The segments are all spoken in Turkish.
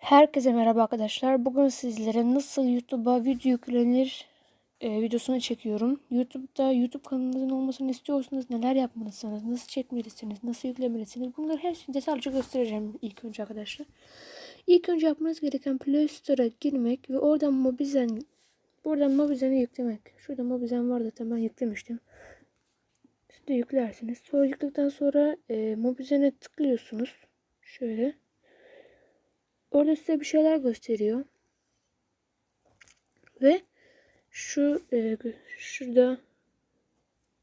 Herkese merhaba arkadaşlar. Bugün sizlere nasıl YouTube'a video yüklenir e, videosunu çekiyorum. YouTube'da YouTube kanalınızın olmasını istiyorsanız neler yapmalısınız, nasıl çekmelisiniz, nasıl yüklemelisiniz bunları hepsini detaylıca göstereceğim ilk önce arkadaşlar. İlk önce yapmanız gereken Play Store'a girmek ve oradan Mobizen buradan Mobizen'i yüklemek. Şurada Mobizen var zaten ben yüklemiştim. Siz de yüklersiniz. Sonra yükledikten sonra e, Mobizen'e tıklıyorsunuz. Şöyle. Orada size bir şeyler gösteriyor. Ve şu e, şurada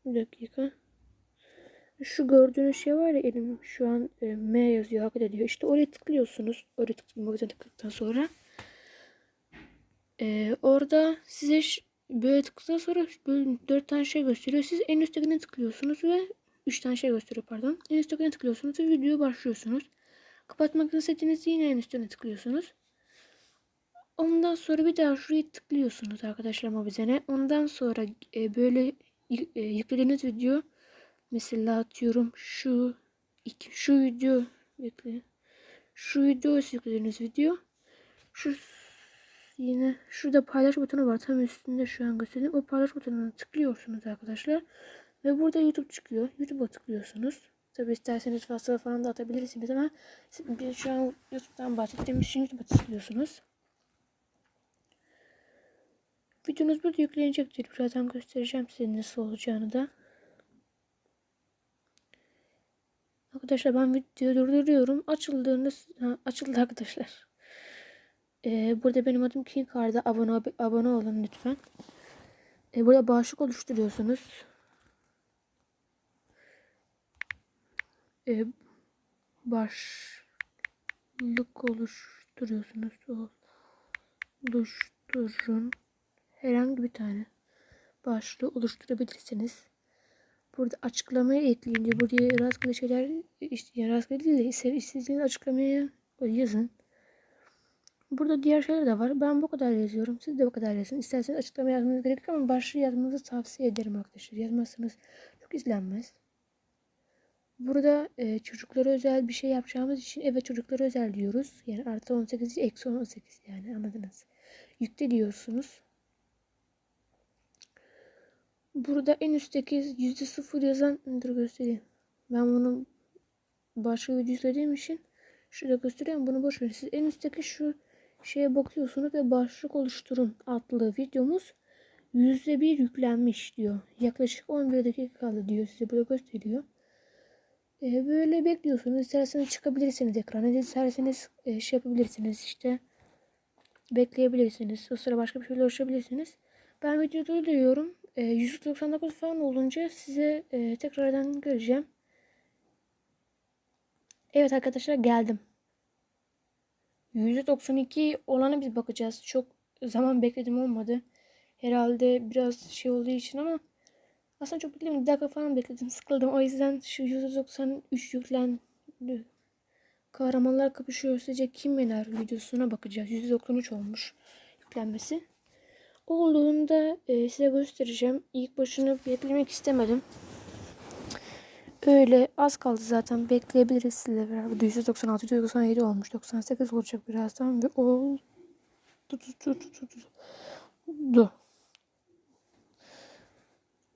bir dakika. Şu gördüğünüz şey var ya elim şu an e, M yazıyor hareket ediyor. İşte oraya tıklıyorsunuz. Oraya tıklıyorsunuz tıkladıktan sonra e, orada size böyle tıkladıktan sonra böyle dört tane şey gösteriyor. Siz en üsttekine tıklıyorsunuz ve üç tane şey gösteriyor pardon. En üsttekine tıklıyorsunuz ve videoya başlıyorsunuz. Kapatmak istediğiniz yine en üstüne tıklıyorsunuz. Ondan sonra bir daha şuraya tıklıyorsunuz arkadaşlar Mobizen'e. Ondan sonra e, böyle e, yüklediğiniz video mesela atıyorum şu iki, şu video bekle. Şu video yüklediğiniz video. Şu yine şurada paylaş butonu var tam üstünde şu an göstereyim. O paylaş butonuna tıklıyorsunuz arkadaşlar. Ve burada YouTube çıkıyor. YouTube'a tıklıyorsunuz. Tabi isterseniz WhatsApp'a falan da atabilirsiniz ama biz şu an YouTube'dan bahsettiğimiz için YouTube'a tıklıyorsunuz. Videonuz burada yüklenecektir. Birazdan göstereceğim size nasıl olacağını da. Arkadaşlar ben videoyu durduruyorum. Açıldığında açıldı arkadaşlar. Ee, burada benim adım King Card'a abone, abone olun lütfen. Ee, burada bağışık oluşturuyorsunuz. E, başlık oluşturuyorsunuz. Oluşturun. Herhangi bir tane başlığı oluşturabilirsiniz. Burada açıklamaya ekleyince buraya rastgele şeyler işte rastgele değil de istediğiniz açıklamaya yazın. Burada diğer şeyler de var. Ben bu kadar yazıyorum. Siz de bu kadar yazın. İsterseniz açıklama yazmanız gerekir ama başlığı yazmanızı tavsiye ederim arkadaşlar. Yazmazsanız çok izlenmez. Burada e, çocuklara özel bir şey yapacağımız için evet çocuklara özel diyoruz. Yani artı 18 eksi 18 yani anladınız. Yükle diyorsunuz. Burada en üstteki yüzde sıfır yazan dur göstereyim. Ben bunu başka video izlediğim için şurada gösteriyorum. Bunu boş verin. Siz en üstteki şu şeye bakıyorsunuz ve başlık oluşturun adlı videomuz yüzde bir yüklenmiş diyor. Yaklaşık 11 dakika kaldı diyor. Size burada gösteriyor. E, böyle bekliyorsunuz. İsterseniz çıkabilirsiniz ekrana. İsterseniz e, şey yapabilirsiniz işte. Bekleyebilirsiniz. O sıra başka bir şeyle uğraşabilirsiniz. Ben videoyu durduruyorum. E, 199 falan olunca size e, tekrardan göreceğim. Evet arkadaşlar geldim. 192 olanı biz bakacağız. Çok zaman bekledim olmadı. Herhalde biraz şey olduğu için ama aslında çok beklemedim. Bir dakika falan bekledim. Sıkıldım. O yüzden şu 193 yüklendi. Kahramanlar kapışıyor. Sizce kim yener videosuna bakacağız. 193 olmuş yüklenmesi. Olduğunda e, size göstereceğim. İlk başını beklemek istemedim. Öyle az kaldı zaten. Bekleyebiliriz sizle beraber. 196, 197 olmuş. 98 olacak birazdan. Ve oldu. Dur.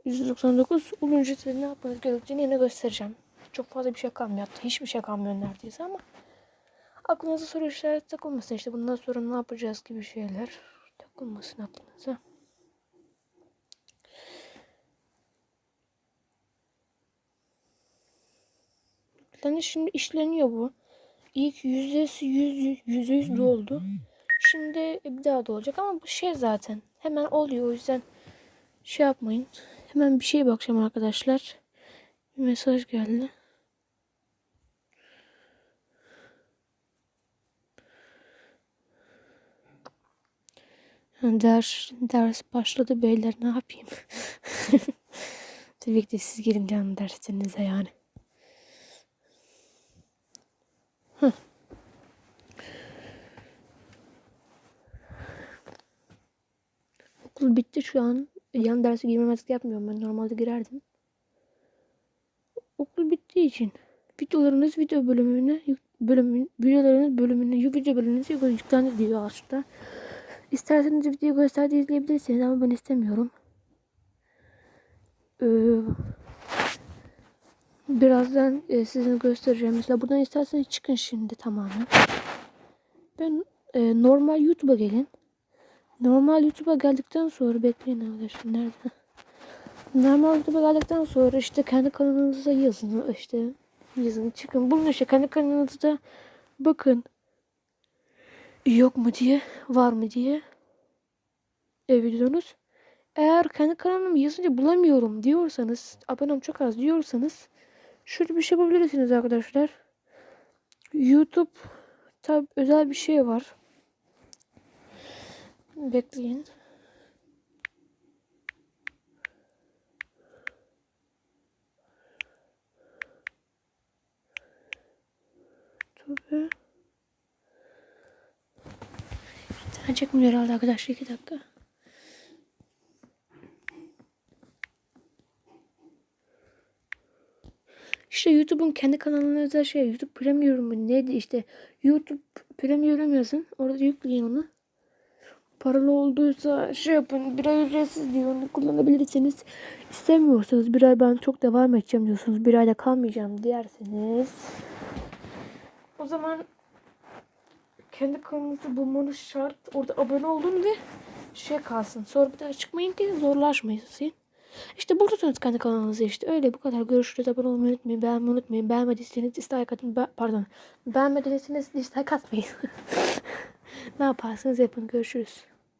Dur. 199 olunca size ne yapmanız gerektiğini yine göstereceğim. Çok fazla bir şey kalmıyor. Hiçbir şey kalmıyor neredeyse ama aklınıza soru işareti takılmasın. işte bundan sonra ne yapacağız gibi şeyler takılmasın aklınıza. Yani şimdi işleniyor bu. İlk yüzdesi yüz, yüzde yüz doldu. Şimdi bir daha da olacak ama bu şey zaten hemen oluyor o yüzden şey yapmayın. Hemen bir şeye bakacağım arkadaşlar. Bir mesaj geldi. Ders, ders başladı beyler ne yapayım? Tabii ki de siz girin canım derslerinize yani. Heh. Okul bitti şu an yan derse girmemezlik yapmıyorum. Ben normalde girerdim. Okul bittiği için videolarınız video bölümüne bölümün videolarınız bölümünü video bölümünüzü yüklendi diyor aslında. İsterseniz video gösterdi izleyebilirsiniz ama ben istemiyorum. Ee, birazdan e, size göstereceğim. Mesela buradan isterseniz çıkın şimdi tamamen. Ben e, normal YouTube'a gelin. Normal YouTube'a geldikten sonra bekleyin arkadaşlar nerede? Normal YouTube'a geldikten sonra işte kendi kanalınıza yazın işte yazın çıkın bulun işte kendi kanalınızda bakın yok mu diye var mı diye e, videonuz. Eğer kendi kanalımı yazınca bulamıyorum diyorsanız abonem çok az diyorsanız şöyle bir şey yapabilirsiniz arkadaşlar. YouTube tab özel bir şey var. Bekleyin. Tabii. Sen çekmiyor herhalde arkadaşlar 2 dakika. İşte YouTube'un kendi kanalına özel şey YouTube Premium mu neydi işte YouTube Premium yazın orada yükleyin onu. Paralı olduysa şey yapın bir ay ücretsiz diyor onu kullanabilirsiniz. İstemiyorsanız bir ay ben çok devam edeceğim diyorsunuz bir ayda kalmayacağım derseniz o zaman kendi kanalınızı bulmanız şart. Orada abone olun ve şey kalsın. Sonra bir daha çıkmayın ki zorlaşmayasın. İşte bulursunuz kendi kanalınızı işte. Öyle bu kadar. Görüşürüz. Abone olmayı unutmayın. Beğenmeyi unutmayın. Beğenmediyseniz dislike atın. Be- pardon. Beğenmediyseniz dislike atmayın. ne yaparsanız yapın. Görüşürüz.